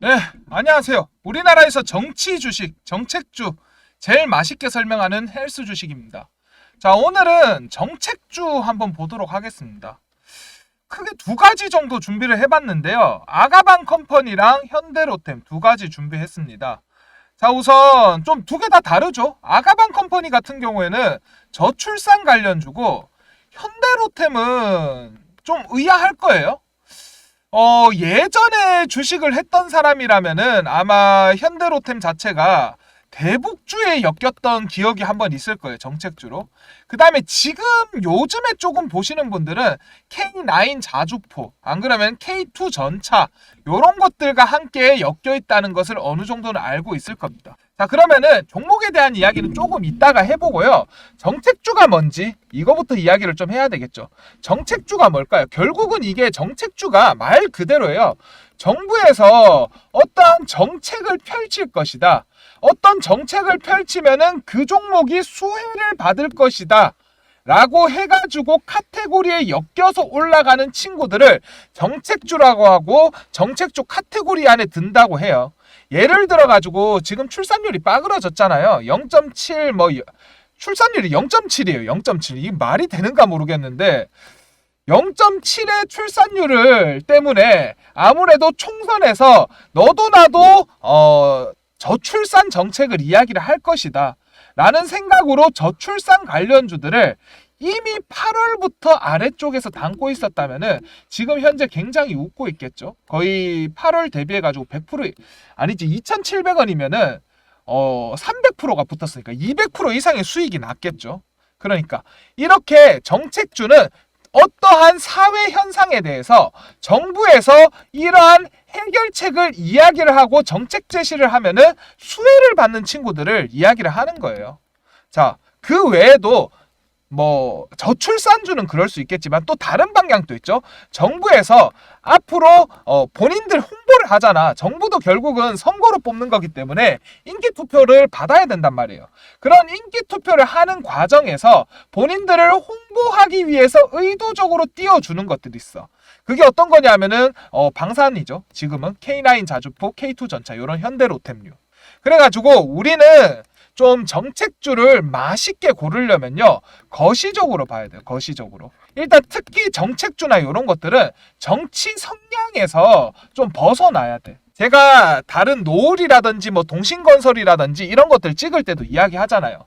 네, 안녕하세요. 우리나라에서 정치 주식, 정책주 제일 맛있게 설명하는 헬스 주식입니다. 자, 오늘은 정책주 한번 보도록 하겠습니다. 크게 두 가지 정도 준비를 해봤는데요. 아가방 컴퍼니랑 현대로템 두 가지 준비했습니다. 자, 우선 좀 두 개 다 다르죠. 아가방 컴퍼니 같은 경우에는 저출산 관련주고 현대로템은 좀 의아할 거예요. 어, 예전에 주식을 했던 사람이라면은 아마 현대로템 자체가 대북주에 엮였던 기억이 한 번 있을 거예요. 정책주로. 그 다음에 지금 요즘에 조금 보시는 분들은 K9 자주포, 안 그러면 K2 전차, 요런 것들과 함께 엮여 있다는 것을 어느 정도는 알고 있을 겁니다. 자, 그러면은 종목에 대한 이야기는 조금 이따가 해보고요. 정책주가 뭔지 이거부터 이야기를 좀 해야 되겠죠. 정책주가 뭘까요? 결국은 이게 정책주가 말 그대로예요. 정부에서 어떠한 정책을 펼칠 것이다. 어떤 정책을 펼치면은 그 종목이 수혜를 받을 것이다. 라고 해가지고 카테고리에 엮여서 올라가는 친구들을 정책주라고 하고 정책주 카테고리 안에 든다고 해요. 예를 들어 가지고 지금 출산율이 빠그러졌잖아요. 0.7뭐 출산율이 0.7이에요. 0.7. 이게 말이 되는가 모르겠는데 0.7의 출산율을 때문에 아무래도 총선에서 너도 나도 어 저출산 정책을 이야기를 할 것이다. 라는 생각으로 저출산 관련주들을 이미 8월부터 아래쪽에서 담고 있었다면은 지금 현재 굉장히 웃고 있겠죠. 거의 8월 대비해 가지고 100% 아니지 2,700원이면은 어 300%가 붙었으니까 200% 이상의 수익이 났겠죠. 그러니까 이렇게 정책주는 어떠한 사회 현상에 대해서 정부에서 이러한 해결책을 이야기를 하고 정책 제시를 하면은 수혜를 받는 친구들을 이야기를 하는 거예요. 자, 그 외에도 뭐 저출산주는 그럴 수 있겠지만 또 다른 방향도 있죠. 정부에서 앞으로 어, 본인들 홍보를 하잖아. 정부도 결국은 선거로 뽑는 거기 때문에 인기 투표를 받아야 된단 말이에요. 그런 인기 투표를 하는 과정에서 본인들을 홍보하기 위해서 의도적으로 띄워주는 것들이 있어. 그게 어떤 거냐면은 어, 방산이죠. 지금은 K9 자주포, K2 전차 이런 현대 로템류. 그래가지고 우리는 좀 정책주를 맛있게 고르려면요. 거시적으로 봐야 돼요 거시적으로. 일단 특히 정책주나 이런 것들은 정치 성향에서 좀 벗어나야 돼. 제가 다른 노을이라든지 뭐 동신건설이라든지 이런 것들 찍을 때도 이야기하잖아요.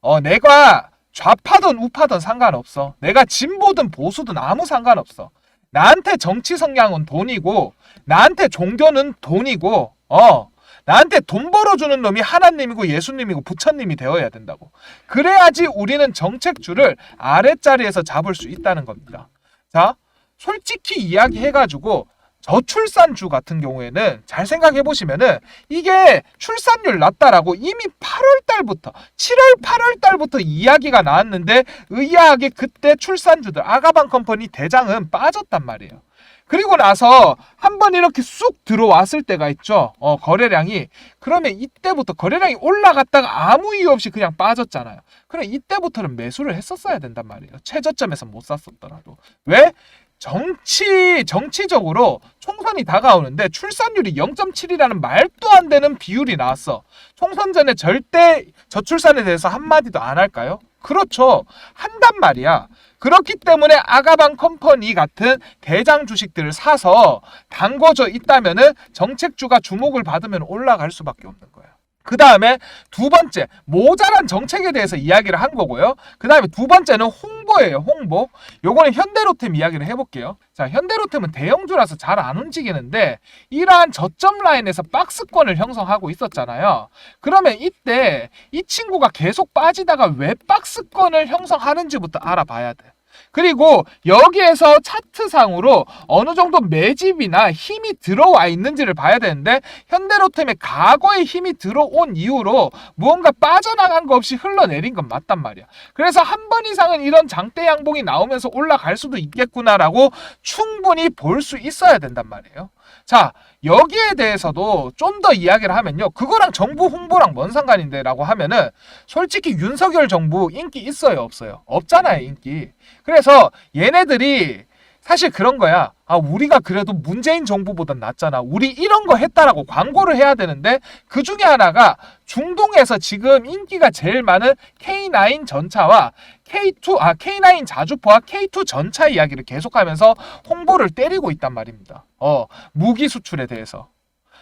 어 내가 좌파든 우파든 상관없어. 내가 진보든 보수든 아무 상관없어. 나한테 정치 성향은 돈이고 나한테 종교는 돈이고 어 나한테 돈 벌어주는 놈이 하나님이고 예수님이고 부처님이 되어야 된다고. 그래야지 우리는 정책주를 아랫자리에서 잡을 수 있다는 겁니다. 자, 솔직히 이야기해가지고 저출산주 같은 경우에는 잘 생각해 보시면은 이게 출산율 낮다라고 이미 8월 달부터 7월 8월 달부터 이야기가 나왔는데 의아하게 그때 출산주들 아가방 컴퍼니 대장은 빠졌단 말이에요. 그리고 나서 한 번 이렇게 쑥 들어왔을 때가 있죠. 어, 거래량이. 그러면 이때부터 거래량이 올라갔다가 아무 이유 없이 그냥 빠졌잖아요. 그럼 이때부터는 매수를 했었어야 된단 말이에요. 최저점에서 못 샀었더라도. 왜? 정치, 정치적으로 총선이 다가오는데 출산율이 0.7이라는 말도 안 되는 비율이 나왔어. 총선 전에 절대 저출산에 대해서 한 마디도 안 할까요? 그렇죠. 한단 말이야. 그렇기 때문에 아가방 컴퍼니 같은 대장 주식들을 사서 담궈져 있다면은 정책주가 주목을 받으면 올라갈 수밖에 없는 거예요. 그 다음에 두 번째 모자란 정책에 대해서 이야기를 한 거고요. 그 다음에 두 번째는 홍보예요. 홍보. 요거는 현대로템 이야기를 해볼게요. 자, 현대로템은 대형주라서 잘 안 움직이는데 이러한 저점 라인에서 박스권을 형성하고 있었잖아요. 그러면 이때 이 친구가 계속 빠지다가 왜 박스권을 형성하는지부터 알아봐야 돼. 그리고 여기에서 차트상으로 어느 정도 매집이나 힘이 들어와 있는지를 봐야 되는데 현대로템의 과거에 힘이 들어온 이후로 무언가 빠져나간 거 없이 흘러내린 건 맞단 말이야. 그래서 한 번 이상은 이런 장대 양봉이 나오면서 올라갈 수도 있겠구나라고 충분히 볼 수 있어야 된단 말이에요. 자, 여기에 대해서도 좀 더 이야기를 하면요. 그거랑 정부 홍보랑 뭔 상관인데 라고 하면은 솔직히 윤석열 정부 인기 있어요, 없어요? 없잖아요, 인기. 그래서 얘네들이 사실 그런 거야. 아, 우리가 그래도 문재인 정부보단 낫잖아. 우리 이런 거 했다라고 광고를 해야 되는데 그 중에 하나가 중동에서 지금 인기가 제일 많은 K9 전차와 K2 아 K9 자주포와 K2 전차 이야기를 계속하면서 홍보를 때리고 있단 말입니다. 어, 무기 수출에 대해서.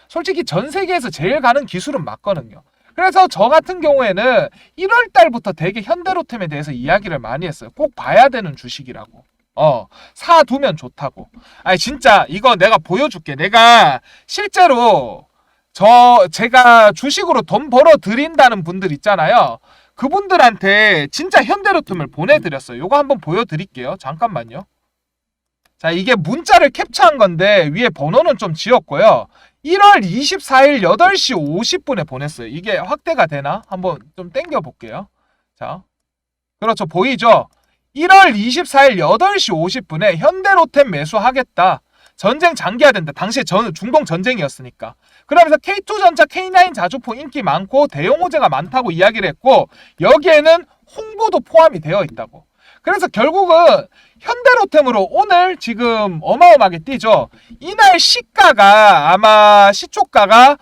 솔직히 전 세계에서 제일 가는 기술은 맞거든요. 그래서 저 같은 경우에는 1월 달부터 되게 현대로템에 대해서 이야기를 많이 했어요. 꼭 봐야 되는 주식이라고. 어, 사두면 좋다고. 아니, 진짜, 이거 내가 보여줄게. 내가 실제로, 저, 제가 주식으로 돈 벌어 드린다는 분들 있잖아요. 그분들한테 진짜 현대로템을 보내드렸어요. 요거 한번 보여드릴게요. 잠깐만요. 자, 이게 문자를 캡처한 건데, 위에 번호는 좀 지었고요. 1월 24일 8시 50분에 보냈어요. 이게 확대가 되나? 한번 좀 땡겨 볼게요. 자. 그렇죠. 보이죠? 1월 24일 8시 50분에 현대로템 매수하겠다. 전쟁 장기화된다. 당시에 전, 중동 전쟁이었으니까. 그러면서 K2 전차 K9 자주포 인기 많고 대용 호재가 많다고 이야기를 했고 여기에는 홍보도 포함이 되어 있다고. 그래서 결국은 현대로템으로 오늘 지금 어마어마하게 뛰죠. 이날 시가가 아마 시초가가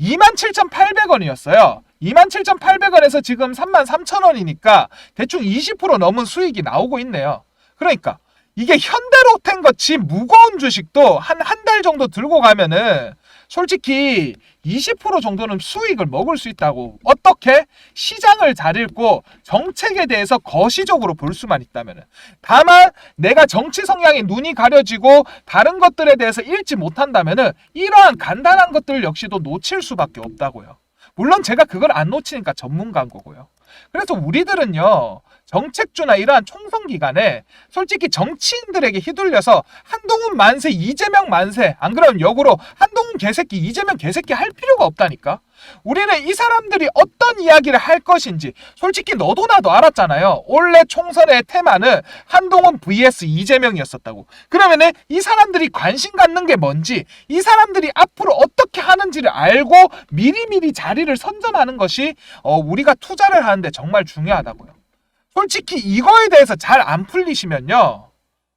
27,800원이었어요. 27,800원에서 지금 33,000원이니까 대충 20% 넘은 수익이 나오고 있네요. 그러니까 이게 현대로템 같이 무거운 주식도 한 한 달 정도 들고 가면은 솔직히 20% 정도는 수익을 먹을 수 있다고. 어떻게? 시장을 잘 읽고 정책에 대해서 거시적으로 볼 수만 있다면은. 다만 내가 정치 성향에 눈이 가려지고 다른 것들에 대해서 읽지 못한다면은 이러한 간단한 것들 역시도 놓칠 수밖에 없다고요. 물론 제가 그걸 안 놓치니까 전문가인 거고요. 그래서 우리들은요. 정책주나 이러한 총선 기간에 솔직히 정치인들에게 휘둘려서 한동훈 만세, 이재명 만세, 안 그러면 역으로 한동훈 개새끼, 이재명 개새끼 할 필요가 없다니까. 우리는 이 사람들이 어떤 이야기를 할 것인지 솔직히 너도 나도 알았잖아요. 올해 총선의 테마는 한동훈 vs 이재명이었었다고. 그러면은 이 사람들이 관심 갖는 게 뭔지, 이 사람들이 앞으로 어떻게 하는지를 알고 미리미리 자리를 선점하는 것이 어, 우리가 투자를 하는데 정말 중요하다고요. 솔직히 이거에 대해서 잘 안 풀리시면요.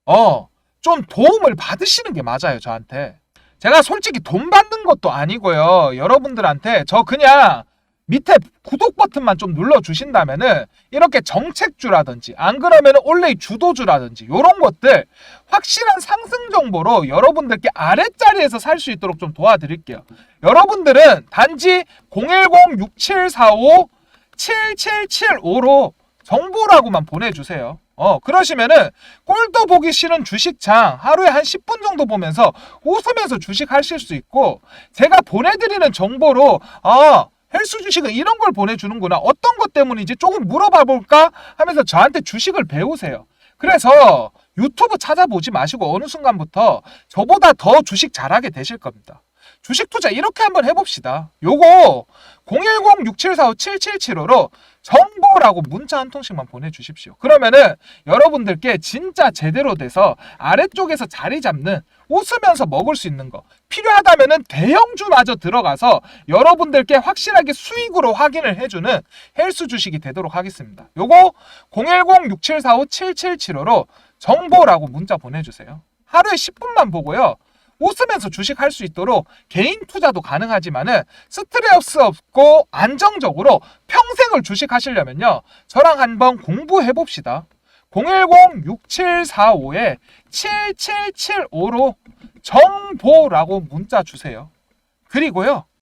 어, 좀 도움을 받으시는 게 맞아요, 저한테. 제가 솔직히 돈 받는 것도 아니고요. 여러분들한테 저 그냥 밑에 구독 버튼만 좀 눌러 주신다면은 이렇게 정책주라든지 안 그러면 원래 주도주라든지 이런 것들 확실한 상승 정보로 여러분들께 아랫자리에서 살 수 있도록 좀 도와드릴게요. 여러분들은 단지 010-6745 7775로 정보라고만 보내주세요. 어, 그러시면은 꼴도 보기 싫은 주식창 하루에 한 10분 정도 보면서 웃으면서 주식 하실 수 있고 제가 보내드리는 정보로 아, 헬스 주식은 이런 걸 보내주는구나. 어떤 것 때문인지 조금 물어봐 볼까 하면서 저한테 주식을 배우세요. 그래서 유튜브 찾아보지 마시고 어느 순간부터 저보다 더 주식 잘하게 되실 겁니다. 주식 투자 이렇게 한번 해봅시다. 요거 010-6745-7775로 정보라고 문자 한 통씩만 보내주십시오. 그러면은 여러분들께 진짜 제대로 돼서 아래쪽에서 자리 잡는 웃으면서 먹을 수 있는 거 필요하다면은 대형주마저 들어가서 여러분들께 확실하게 수익으로 확인을 해주는 헬스 주식이 되도록 하겠습니다. 요거 010-6745-7775로 정보라고 문자 보내주세요. 하루에 10분만 보고요. 웃으면서 주식할 수 있도록 개인 투자도 가능하지만은 스트레스 없고 안정적으로 평생을 주식하시려면요. 저랑 한번 공부해 봅시다. 010-6745에 7775로 정보라고 문자 주세요. 그리고요.